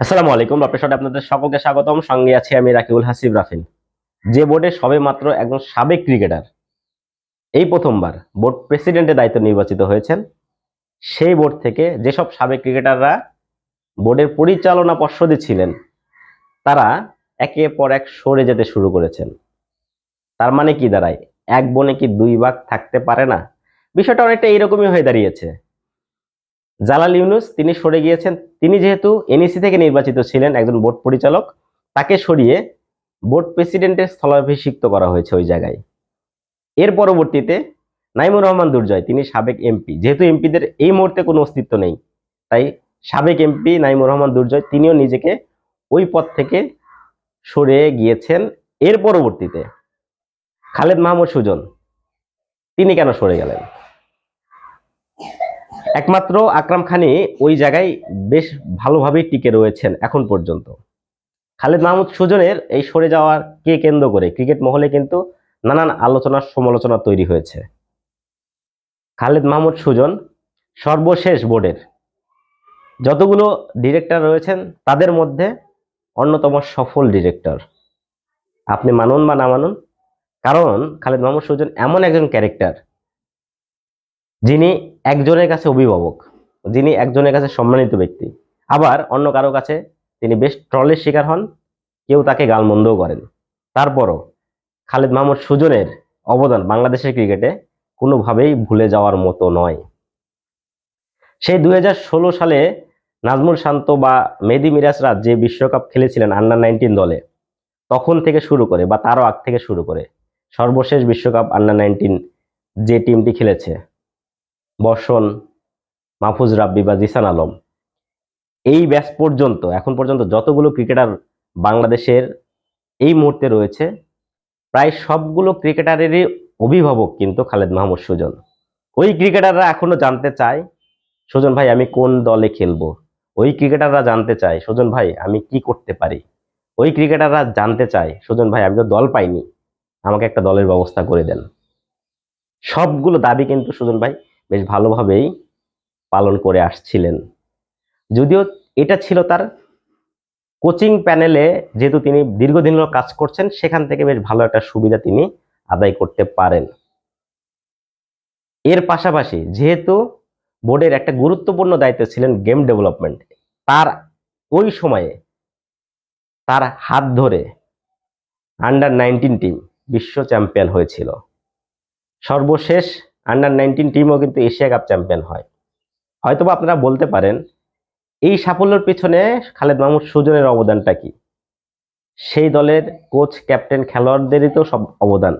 আসসালামু আলাইকুম রপেশটে আপনাদের সকলকে স্বাগতম। সঙ্গে আছি আমি রাকিবুল হাসিব রাফিন। যে বোর্ডে সবে মাত্র একজন সাবেক ক্রিকেটার এই প্রথমবার বোর্ড প্রেসিডেন্টের দায়িত্ব নির্বাচিত হয়েছেন, সেই বোর্ড থেকে যেসব সাবেক ক্রিকেটাররা বোর্ডের পরিচালনা পর্ষদে ছিলেন, তারা একে পর এক সরে যেতে শুরু করেছেন। তার মানে কি দাঁড়ায়? এক বনে কি দুই ভাগ থাকতে পারে না? বিষয়টা অনেকটা এইরকমই হয়ে দাঁড়িয়েছে। জালাল ইউনুস, তিনি সরে গিয়েছেন। তিনি যেহেতু এনইসি থেকে নির্বাচিত ছিলেন একজন বোর্ড পরিচালক, তাকে সরিয়ে বোর্ড প্রেসিডেন্টের স্থলাভিষিক্ত করা হয়েছে ওই জায়গায়। এর পরবর্তীতে নাইমুর রহমান দুর্জয়, তিনি সাবেক এমপি যেহেতু এমপিদের এই মুহূর্তে কোনো অস্তিত্ব নেই, তাই সাবেক এমপি নাইমুর রহমান দুর্জয়, তিনিও নিজেকে ওই পদ থেকে সরে গিয়েছেন। এর পরবর্তীতে খালেদ মাহমুদ সুজন, তিনি কেন সরে গেলেন? একমাত্র আকরাম খানি ওই জায়গায় বেশ ভালোভাবেই টিকে রয়েছেন এখন পর্যন্ত। খালেদ মাহমুদ সুজনের এই সরে যাওয়াকে কেন্দ্র করে? ক্রিকেট মহলে কিন্তু নানান আলোচনা সমালোচনা তৈরি হয়েছে। খালেদ মাহমুদ সুজন সর্বশেষ বোর্ডের। যতগুলো ডিরেক্টর রয়েছেন, তাদের মধ্যে অন্যতম সফল ডিরেক্টর। আপনি মানুন বা না মানুন, কারণ খালেদ মাহমুদ সুজন এমন একজন ক্যারেক্টার যিনি একজনের কাছে অভিভাবক, যিনি একজনের কাছে সম্মানিত ব্যক্তি। আবার অন্য কারও কাছে তিনি বেশ ট্রলের শিকার হন, কেউ তাকে গালমন্দও করেন। তারপরও খালেদ মাহমুদ সুজনের অবদান বাংলাদেশের ক্রিকেটে কোনোভাবেই ভুলে যাওয়ার মতো নয়। সেই দু হাজার ষোলো সালে নাজমুল শান্ত বা মেহেদি মিরাজরা যে বিশ্বকাপ খেলেছিলেন আন্ডার নাইনটিন দলে, তখন থেকে শুরু করে বা তারও আগ থেকে শুরু করে সর্বশেষ বিশ্বকাপ আন্ডার নাইনটিন যে টিমটি খেলেছে। বর্ষণ, মাহফুজ রাব্বি বা জিসান আলম। এই ব্যাচ পর্যন্ত, এখন পর্যন্ত যতগুলো ক্রিকেটার বাংলাদেশের এই মুহূর্তে রয়েছে, প্রায় সবগুলো ক্রিকেটারেরই অভিভাবক কিন্তু খালেদ মাহমুদ সুজন। ওই ক্রিকেটাররা এখনও জানতে চায়, সুজন ভাই, আমি কোন দলে খেলব? ওই ক্রিকেটাররা জানতে চায়, সুজন ভাই, আমি কি করতে পারি? ওই ক্রিকেটাররা জানতে চায়, সুজন ভাই, আমি তো দল পাইনি, আমাকে একটা দলের ব্যবস্থা করে দেন। সবগুলো দাবি কিন্তু সুজন ভাই বেশ ভালোভাবেই পালন করে আসছিলেন। যদিও এটা ছিল তার কোচিং প্যানেলে যেহেতু তিনি দীর্ঘদিন কাজ করছেন, সেখান থেকে বেশ ভালো একটা সুবিধা তিনি আদায় করতে পারেন। এর পাশাপাশি যেহেতু বোর্ডের একটা গুরুত্বপূর্ণ দায়িত্ব ছিলেন গেম ডেভেলপমেন্ট, তার ওই সময়ে তার হাত ধরে আন্ডার নাইনটিন টিম বিশ্ব চ্যাম্পিয়ন হয়েছিল। সর্বশেষ আন্ডার নাইনটিন টিমও কিন্তু এশিয়া কাপ চ্যাম্পিয়ন হয়। হয়তোবা আপনারা বলতে পারেন, এই সাফল্যের পেছনে খালেদ মাহমুদ সুজনের অবদানটা কি? সেই দলের কোচ ক্যাপ্টেন খেলোয়াড়দেরই তো সব অবদান।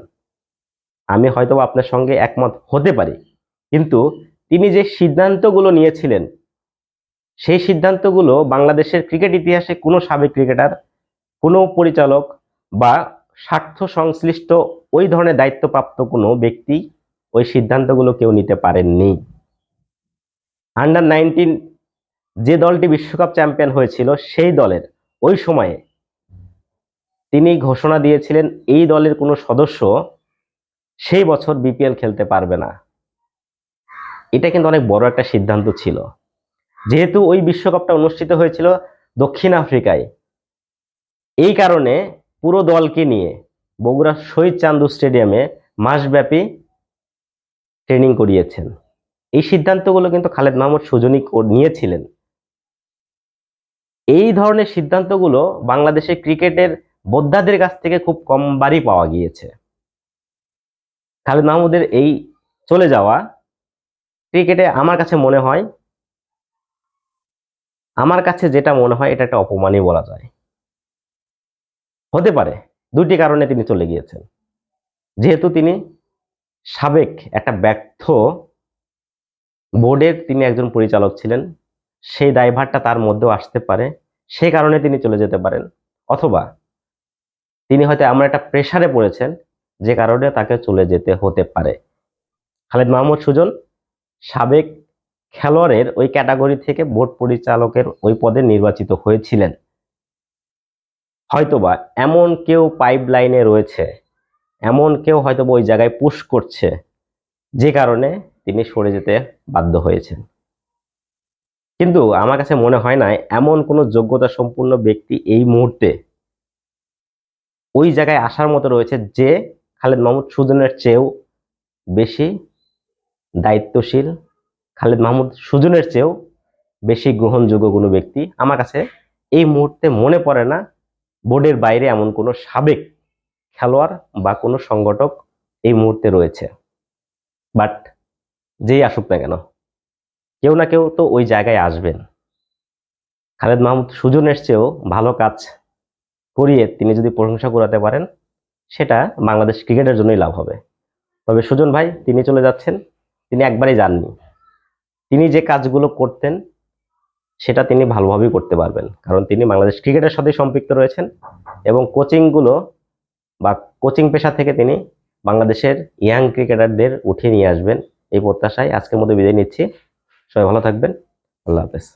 আমি হয়তোবা আপনার সঙ্গে একমত হতে পারি। কিন্তু তিনি যে সিদ্ধান্তগুলো নিয়েছিলেন, সেই সিদ্ধান্তগুলো বাংলাদেশের ক্রিকেট ইতিহাসে কোনো সাবেক ক্রিকেটার, কোনো পরিচালক বা স্বার্থ সংশ্লিষ্ট ওই ধরনের দায়িত্বপ্রাপ্ত কোনো ব্যক্তি ওই সিদ্ধান্তগুলো কেউ নিতে পারেননি। আন্ডার নাইনটিন যে দলটি বিশ্বকাপ চ্যাম্পিয়ন হয়েছিল, সেই দলের ওই সময়ে তিনি ঘোষণা দিয়েছিলেন, এই দলের কোনো সদস্য সেই বছর বিপিএল খেলতে পারবে না। এটা কিন্তু অনেক বড় একটা সিদ্ধান্ত ছিল। যেহেতু ওই বিশ্বকাপটা অনুষ্ঠিত হয়েছিল দক্ষিণ আফ্রিকায়, এই কারণে পুরো দলকে নিয়ে বগুড়া শহীদ চান্দু স্টেডিয়ামে মাসব্যাপী ট্রেনিং করিয়েছেন। এই সিদ্ধান্তগুলো কিন্তু খালেদ মাহমুদ সুজনী নিয়েছিলেন। এই ধরনের সিদ্ধান্তগুলো বাংলাদেশের ক্রিকেটের বোদ্ধাদের কাছ থেকে খুব কমবারই পাওয়া গিয়েছে। খালেদ মাহমুদের এই চলে যাওয়া ক্রিকেটে আমার কাছে মনে হয়, আমার কাছে যেটা মনে হয় এটা একটা অপমানই বলা যায়। হতে পারে, দুটি কারণে তিনি চলে গিয়েছেন। যেহেতু তিনি সাবেক একটা ব্যর্থ বোর্ডের তিনি একজন পরিচালক ছিলেন। সেই দায়ভারটা তার মধ্যেও আসতে পারে। সেই কারণে তিনি চলে যেতে পারেন। অথবা তিনি হয়তো এমন একটা প্রেসারে পড়েছেন যে কারণে তাকে চলে যেতে হতে পারে। খালেদ মাহমুদ সুজন, সাবেক খেলোয়াড়ের ওই ক্যাটাগরি থেকে বোর্ড পরিচালকের ওই পদে নির্বাচিত হয়েছিলেন। হয়তোবা এমন কেউ পাইপ লাইনে রয়েছে এমন কেউ হয়তো ওই জায়গায় পুশ করছে, যে কারণে তিনি সরে যেতে বাধ্য হয়েছেন। কিন্তু আমার কাছে মনে হয় না, এমন কোনো যোগ্যতা সম্পূর্ণ ব্যক্তি এই মুহূর্তে ওই জায়গায় আসার মতো রয়েছে যে খালেদ মাহমুদ সুজনের চেয়েও বেশি দায়িত্বশীল খালেদ মাহমুদ সুজনের চেয়েও বেশি গ্রহণযোগ্য কোনো ব্যক্তি আমার কাছে এই মুহূর্তে মনে পড়ে না বোর্ডের বাইরে এমন কোনো সাবেক খেলোয়াড় বা কোনো সংগঠক এই মুহূর্তে রয়েছে। বাট যেই আসুক না কেন, কেউ না কেউ তো ওই জায়গায় আসবেন। খালেদ মাহমুদ সুজনের চেয়েও ভালো কাজ করিয়ে তিনি যদি প্রশংসা করাতে পারেন, সেটা বাংলাদেশ ক্রিকেটের জন্যই লাভ হবে। তবে সুজন ভাই, তিনি চলে যাচ্ছেন, তিনি একবারই যাননি। তিনি যে কাজগুলো করতেন, সেটা তিনি ভালোভাবেই করতে পারবেন। কারণ তিনি বাংলাদেশ ক্রিকেটের সাথে সম্পৃক্ত রয়েছেন এবং কোচিংগুলো বা কোচিং পেশা থেকে তিনি বাংলাদেশের ইয়াং ক্রিকেটারদের উঠিয়ে নিয়ে আসবেন এই প্রত্যাশায় আজকের মধ্যে বিদায় নিচ্ছি। সবাই ভালো থাকবেন। আল্লাহ হাফেজ।